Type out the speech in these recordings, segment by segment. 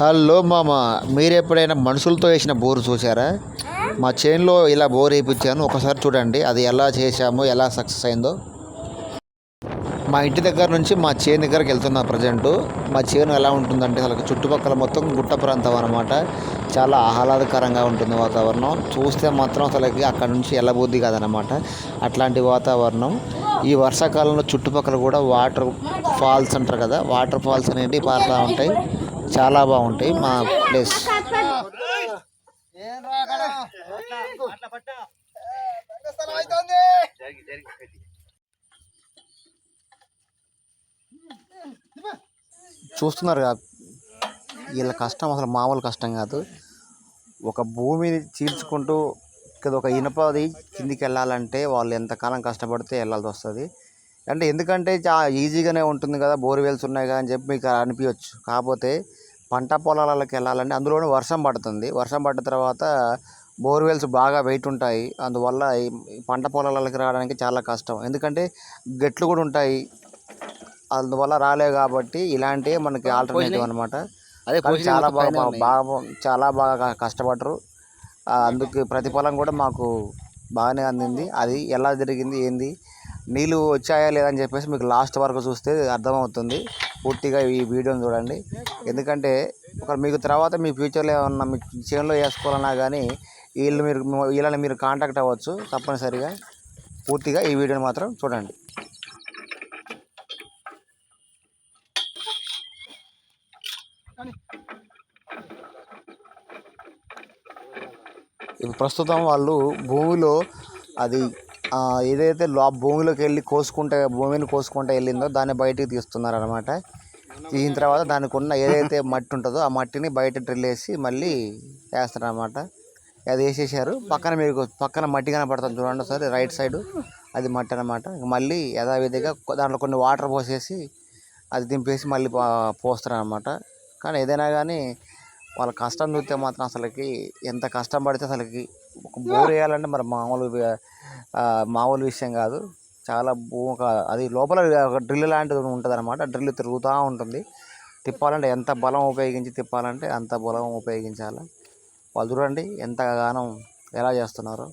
Hello మామ మీరు ఎప్పుడైనా మనుషులతో వేసిన బోరు చూసారా మా చేనులో ఇలా బోర్ వేయించాను ఒకసారి చూడండి అది ఎలా చేశామో ఎలా సక్సెస్ అయిందో. మా ఇంటి దగ్గర నుంచి మా చేను దగ్గరికి వెళ్తున్నా ప్రజెంట్. మా చేను ఎలా ఉంటుందంటే అసలు చుట్టుపక్కల మొత్తం గుట్ట ప్రాంతం అనమాట చాలా ఆహ్లాదకరంగా ఉంటుంది వాతావరణం. చూస్తే మాత్రం అసలుకి అక్కడ నుంచి వెళ్ళబుద్ధి కాదనమాట అట్లాంటి వాతావరణం. ఈ వర్షాకాలంలో చుట్టుపక్కల కూడా వాటర్ ఫాల్స్ అంటారు కదా వాటర్ ఫాల్స్ అనేవి పారుతూ ఉంటాయి. చాలా బాగుంటాయి. మా ప్లేస్. చూస్తున్నారు కదా వీళ్ళ కష్టం అసలు మామూలు కష్టం కాదు. ఒక భూమిని చీల్చుకుంటూ ఇక్కడ ఒక ఇనపది కిందికి వెళ్ళాలంటే వాళ్ళు ఎంతకాలం కష్టపడితే వెళ్ళాల్సి వస్తుంది. అంటే ఎందుకంటే చా ఈజీగానే ఉంటుంది కదా బోర్వెల్స్ ఉన్నాయి కదా అని చెప్పి మీకు అనిపించవచ్చు కాకపోతే పంట పొలాలకు వెళ్ళాలంటే అందులోనే వర్షం పడుతుంది. వర్షం పడ్డ తర్వాత బోర్వెల్స్ బాగా వెయిట్ ఉంటాయి. అందువల్ల పంట పొలాలకు రావడానికి చాలా కష్టం. ఎందుకంటే గట్లు కూడా ఉంటాయి. అందువల్ల రాలేవు కాబట్టి ఇలాంటివి మనకి ఆల్టర్నేటివ్ అనమాట అదే చాలా బాగా. బాగా చాలా బాగా క- కష్టపడ్డరు. ఆ, అందుకు ప్రతిఫలం కూడా మాకు బాగానే అందింది. అది ఎలా జరిగింది ఏంది నీళ్ళు వచ్చాయా లేదని చెప్పేసి మీకు లాస్ట్ వరకు చూస్తే అర్థమవుతుంది. పూర్తిగా ఈ వీడియోని చూడండి. ఎందుకంటే ఒక మీకు తర్వాత మీ ఫ్యూచర్లో ఏమన్నా మీ చేనులో వేసుకోవాలన్నా కానీ వీళ్ళు మీరు వీళ్ళని మీరు కాంటాక్ట్ అవ్వచ్చు తప్పనిసరిగా. పూర్తిగా ఈ వీడియోని మాత్రం చూడండి. ఇప్పుడు ప్రస్తుతం వాళ్ళు భూమిలో అది ఏదైతే లో భూమిలోకి వెళ్ళి కోసుకుంటే భూమిని కోసుకుంటే వెళ్ళిందో దాన్ని బయటికి తీస్తున్నారు అనమాట తీసిన తర్వాత దానికి ఉన్న ఏదైతే మట్టి ఉంటుందో ఆ మట్టిని బయట డ్రిల్ వేసి మళ్ళీ వేస్తారు అనమాట అది వేసేసారు. పక్కన మీరు పక్కన మట్టి కనపడుతుంది చూడండి సార్ రైట్ సైడ్ అది మట్టి అనమాట మళ్ళీ యథావిధిగా దాంట్లో కొన్ని వాటర్ పోసేసి అది దింపేసి మళ్ళీ పోస్తారనమాట పోస్తారు అనమాట కానీ ఏదైనా కానీ వాళ్ళ కష్టం చూస్తే మాత్రం అసలుకి ఎంత కష్టం పడితే అసలుకి ఒక బోర్ వేయాలంటే మరి మామూలు మామూలు విషయం కాదు. చాలా భూ ఒక అది లోపల ఒక డ్రిల్ లాంటిది ఉంటుంది అనమాట డ్రిల్ తిరుగుతూ ఉంటుంది. తిప్పాలంటే ఎంత బలం ఉపయోగించి తిప్పాలంటే అంత బలం ఉపయోగించాలి. వాళ్ళు చూడండి ఎంతగానో ఎలా చేస్తున్నారు.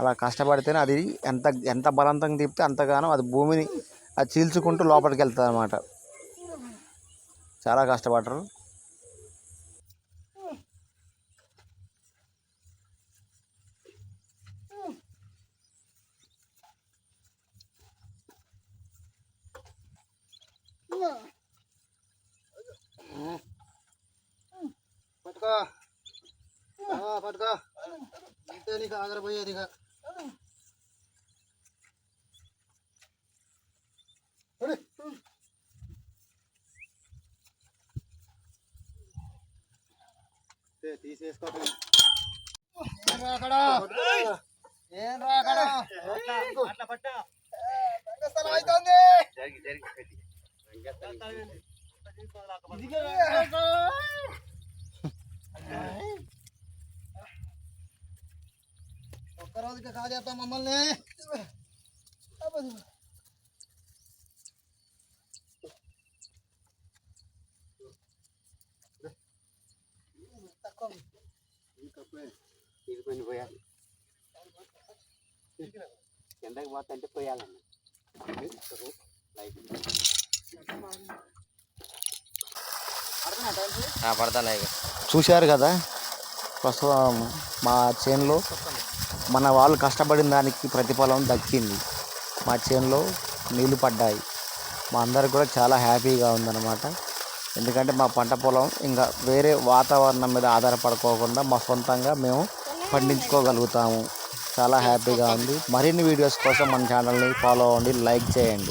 అలా కష్టపడితేనే అది ఎంత ఎంత బలవంతంగా తిప్పితే అంతగానో అది భూమిని అది చీల్చుకుంటూ లోపలికి వెళ్తుంది అనమాట చాలా కష్టపడరు. పట్టుకో ఆ, పట్టుకో అంతే నీకు ఆగరపోయేది ఇక ఒరే. తే, తీసేసుకో ఏం రాకడా ఏం రాకడా రంగస్థలం అవుతోంది. ఇదిగే రంగస్థలం. ఒక్క రోజుకి కాజేస్తాం మమ్మల్ని తీసుకొని పోయాలి ఎండకి పోతా అంటే పోయాలన్న పడతా ఇక. చూశారు కదా ప్రస్తుతం మా చేనులో మన వాళ్ళు కష్టపడిన దానికి ప్రతిఫలం దక్కింది. మా చేనులో నీళ్ళు పడ్డాయి. మా అందరికి కూడా చాలా హ్యాపీగా ఉందన్నమాట. ఎందుకంటే మా పంట పొలం ఇంకా వేరే వాతావరణం మీద ఆధారపడుకోకుండా మా సొంతంగా మేము పండించుకోగలుగుతాము. చాలా హ్యాపీగా ఉంది. మరిన్ని వీడియోస్ కోసం మన ఛానల్ని ఫాలో అవ్వండి లైక్ చేయండి.